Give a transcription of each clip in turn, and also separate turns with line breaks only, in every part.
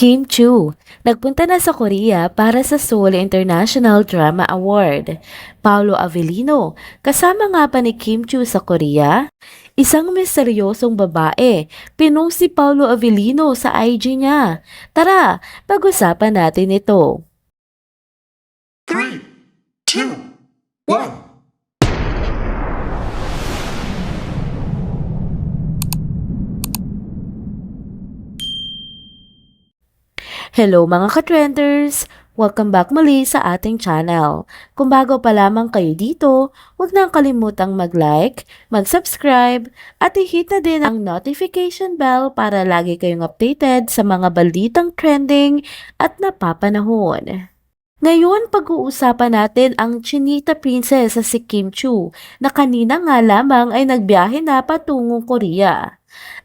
Kim Chu, nagpunta na sa Korea para sa Seoul International Drama Award. Paolo Avellino, kasama nga ba ni Kim Chu sa Korea? Isang misteryosong babae, pinost si Paolo Avellino sa IG niya. Tara, pag-usapan natin ito.
Three, two, one.
Hello mga ka-trenders! Welcome back muli sa ating channel. Kung bago pa lamang kayo dito, huwag nang kalimutang mag-like, mag-subscribe, at i-hit na din ang notification bell para lagi kayong updated sa mga balitang trending at napapanahon. Ngayon, pag-uusapan natin ang Chinita Princess sa si Kim Chu na kanina nga lamang ay nagbiyahe na patungong Korea.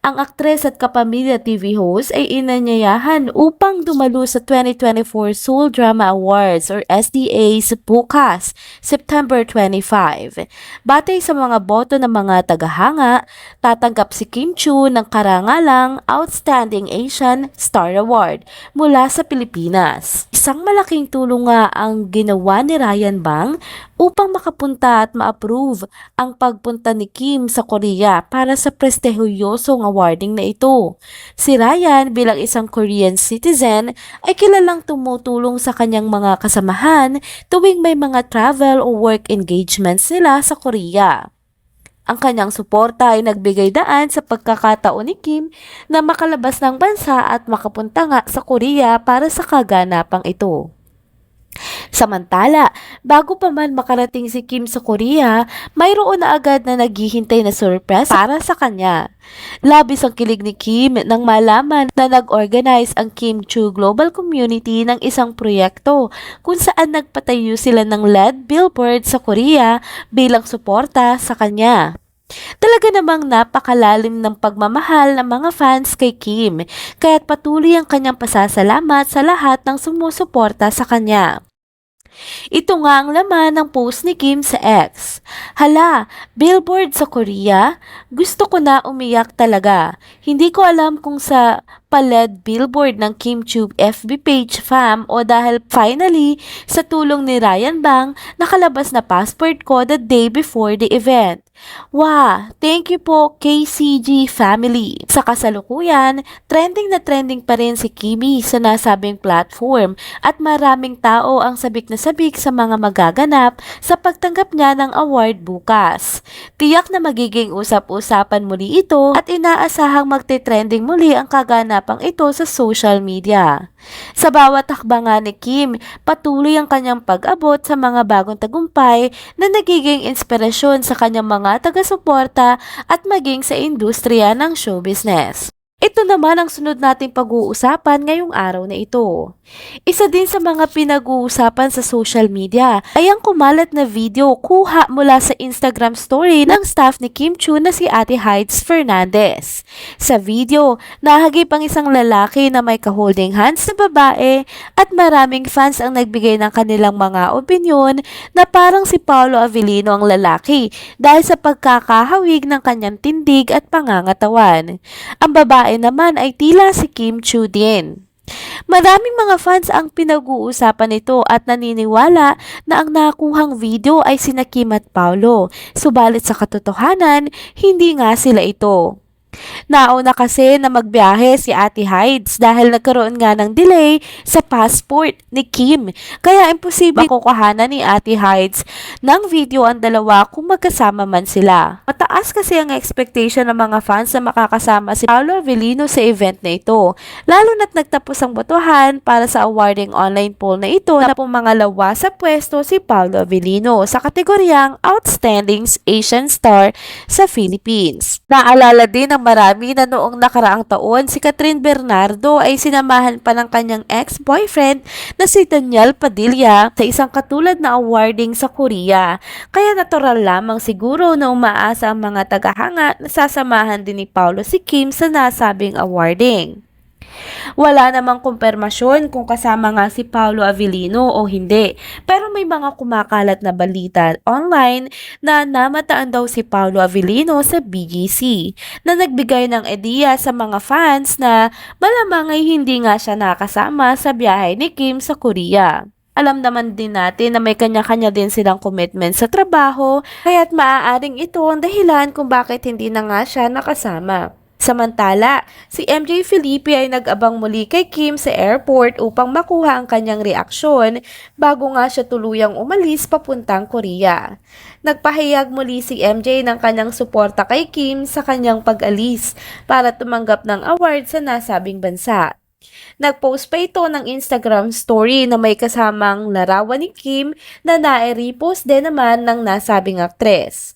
Ang aktres at kapamilya TV host ay inanyayahan upang dumalo sa 2024 Seoul Drama Awards or SDAs bukas, September 25. Batay sa mga boto ng mga tagahanga, tatanggap si Kim Chu ng karangalang Outstanding Asian Star Award mula sa Pilipinas. Isang malaking tulong nga ang ginawa ni Ryan Bang upang makapunta at ma-approve ang pagpunta ni Kim sa Korea para sa prestigyosong awarding na ito. Si Ryan bilang isang Korean citizen ay kilalang tumutulong sa kanyang mga kasamahan tuwing may mga travel o work engagements sila sa Korea. Ang kanyang suporta ay nagbigay daan sa pagkakataon ni Kim na makalabas ng bansa at makapunta nga sa Korea para sa kaganapang ito. Samantala, bago pa man makarating si Kim sa Korea, mayroon na agad na naghihintay na surprise para sa kanya. Labis ang kilig ni Kim nang malaman na nag-organize ang Kim Chu Global Community ng isang proyekto kung saan nagpatayo sila ng LED billboard sa Korea bilang suporta sa kanya. Talaga namang napakalalim ng pagmamahal ng mga fans kay Kim, kaya't patuloy ang kanyang pasasalamat sa lahat ng sumusuporta sa kanya. Ito nga ang laman ng post ni Kim sa X. Hala, billboard sa Korea? Gusto ko na umiyak talaga. Hindi ko alam kung sa paled billboard ng KimTube FB page fam o dahil finally sa tulong ni Ryan Bang nakalabas na passport ko the day before the event. Wow! Thank you po KCG family. Sa kasalukuyan, trending na trending pa rin si Kimi sa nasabing platform at maraming tao ang sabik na sabik sa mga magaganap sa pagtanggap niya ng award bukas. Tiyak na magiging usap-usapan muli ito at inaasahang magte-trending muli ang kaganapang ito sa social media. Sa bawat hakbanga ni Kim, patuloy ang kanyang pag-abot sa mga bagong tagumpay na nagiging inspirasyon sa kanyang mga taga-suporta at maging sa industriya ng show business. Ito naman ang sunod nating pag-uusapan ngayong araw na ito. Isa din sa mga pinag-uusapan sa social media ay ang kumalat na video kuha mula sa Instagram story ng staff ni Kim Chu na si Ate Heids Fernandez. Sa video, nahagip ang isang lalaki na may ka-holding hands na babae at maraming fans ang nagbigay ng kanilang mga opinyon na parang si Paolo Avellino ang lalaki dahil sa pagkakahawig ng kanyang tindig at pangangatawan. Ang babae naman ay tila si Kim Chu din. Maraming mga fans ang pinag-uusapan nito at naniniwala na ang nakuhang video ay sina Kim at Paolo. Subalit sa katotohanan, hindi nga sila ito. Nauna kasi na magbiyahe si Ate Hides dahil nagkaroon nga ng delay sa passport ni Kim. Kaya imposible kukuhanan ni Ate Hides ng video ang dalawa kung magkasama man sila. Mataas kasi ang expectation ng mga fans na makakasama si Paolo Avellino sa event na ito. Lalo na't nagtapos ang botohan para sa awarding online poll na ito na pumangalawa sa pwesto si Paolo Avellino sa kategoryang Outstanding Asian Star sa Philippines. Naalala din ng marami na noong nakaraang taon si Catherine Bernardo ay sinamahan pa ng kanyang ex-boyfriend na si Daniel Padilla sa isang katulad na awarding sa Korea. Kaya natural lamang siguro na umaasa ang mga tagahanga na sasamahan din ni Paulo si Kim sa nasabing awarding. Wala namang kumpirmasyon kung kasama nga si Paolo Avellino o hindi. Pero may mga kumakalat na balita online na namataan daw si Paolo Avellino sa BGC na nagbigay ng ideya sa mga fans na malamang ay hindi nga siya nakasama sa biyahe ni Kim sa Korea. Alam naman din natin na may kanya-kanya din silang commitment sa trabaho, kaya't maaaring ito ang dahilan kung bakit hindi na nga siya nakasama. Samantala, si MJ Felipe ay nag-abang muli kay Kim sa airport upang makuha ang kanyang reaksyon bago nga siya tuluyang umalis papuntang Korea. Nagpahayag muli si MJ ng kanyang suporta kay Kim sa kanyang pag-alis para tumanggap ng award sa nasabing bansa. Nagpost pa ito ng Instagram story na may kasamang larawan ni Kim na nai-repost din naman ng nasabing aktres.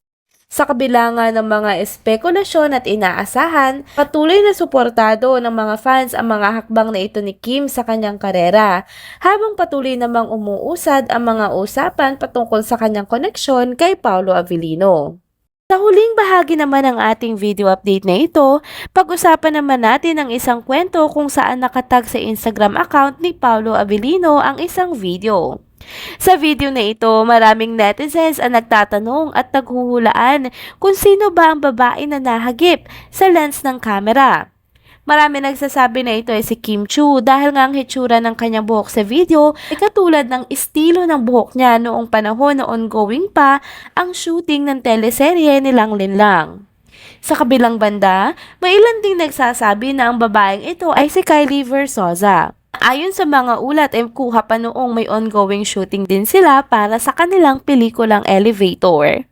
Sa kabila nga ng mga espekulasyon at inaasahan, patuloy na suportado ng mga fans ang mga hakbang na ito ni Kim sa kanyang karera, habang patuloy namang umuusad ang mga usapan patungkol sa kanyang koneksyon kay Paolo Avellino. Sa huling bahagi naman ng ating video update na ito, pag-usapan naman natin ang isang kwento kung saan nakatag sa Instagram account ni Paolo Avellino ang isang video. Sa video na ito, maraming netizens ang nagtatanong at naghuhulaan kung sino ba ang babae na nahagip sa lens ng camera. Marami nagsasabi na ito ay si Kim Chu dahil nga ang hitsura ng kanyang buhok sa video ay katulad ng estilo ng buhok niya noong panahon na ongoing pa ang shooting ng teleserye nilang Linlang. Sa kabilang banda, may ilan ding nagsasabi na ang babaeng ito ay si Kylie Versosa. Ayon sa mga ulat ay kuha pa noong may ongoing shooting din sila para sa kanilang pelikulang Elevator.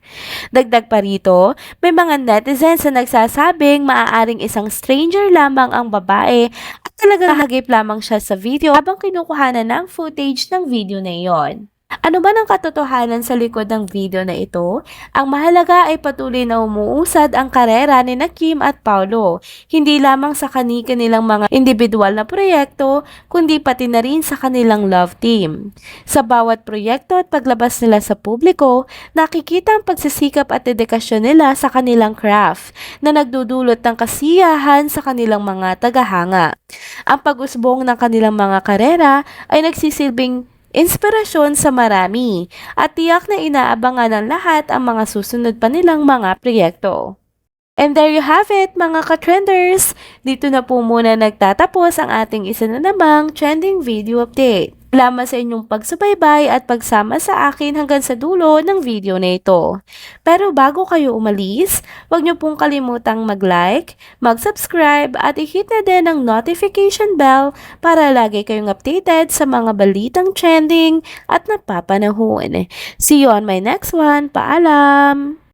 Dagdag pa rito, may mga netizens na nagsasabing maaaring isang stranger lamang ang babae at talagang hagip lamang siya sa video habang kinukuhanan ng footage ng video na iyon. Ano ba ang katotohanan sa likod ng video na ito? Ang mahalaga ay patuloy na umuusad ang karera ni na Kim at Paulo, hindi lamang sa kanika nilang mga individual na proyekto, kundi pati na rin sa kanilang love team. Sa bawat proyekto at paglabas nila sa publiko, nakikita ang pagsisikap at dedikasyon nila sa kanilang craft na nagdudulot ng kasiyahan sa kanilang mga tagahanga. Ang pag-usbong ng kanilang mga karera ay nagsisilbing inspirasyon sa marami at tiyak na inaabangan ng lahat ang mga susunod pa nilang mga proyekto. And there you have it mga ka-trenders! Dito na po muna nagtatapos ang ating isa na namang trending video update. Salamat sa inyong pagsubaybay at pagsama sa akin hanggang sa dulo ng video na ito. Pero bago kayo umalis, huwag niyo pong kalimutang mag-like, mag-subscribe at i-hit na din ang notification bell para lagi kayong updated sa mga balitang trending at napapanahon. See you on my next one. Paalam!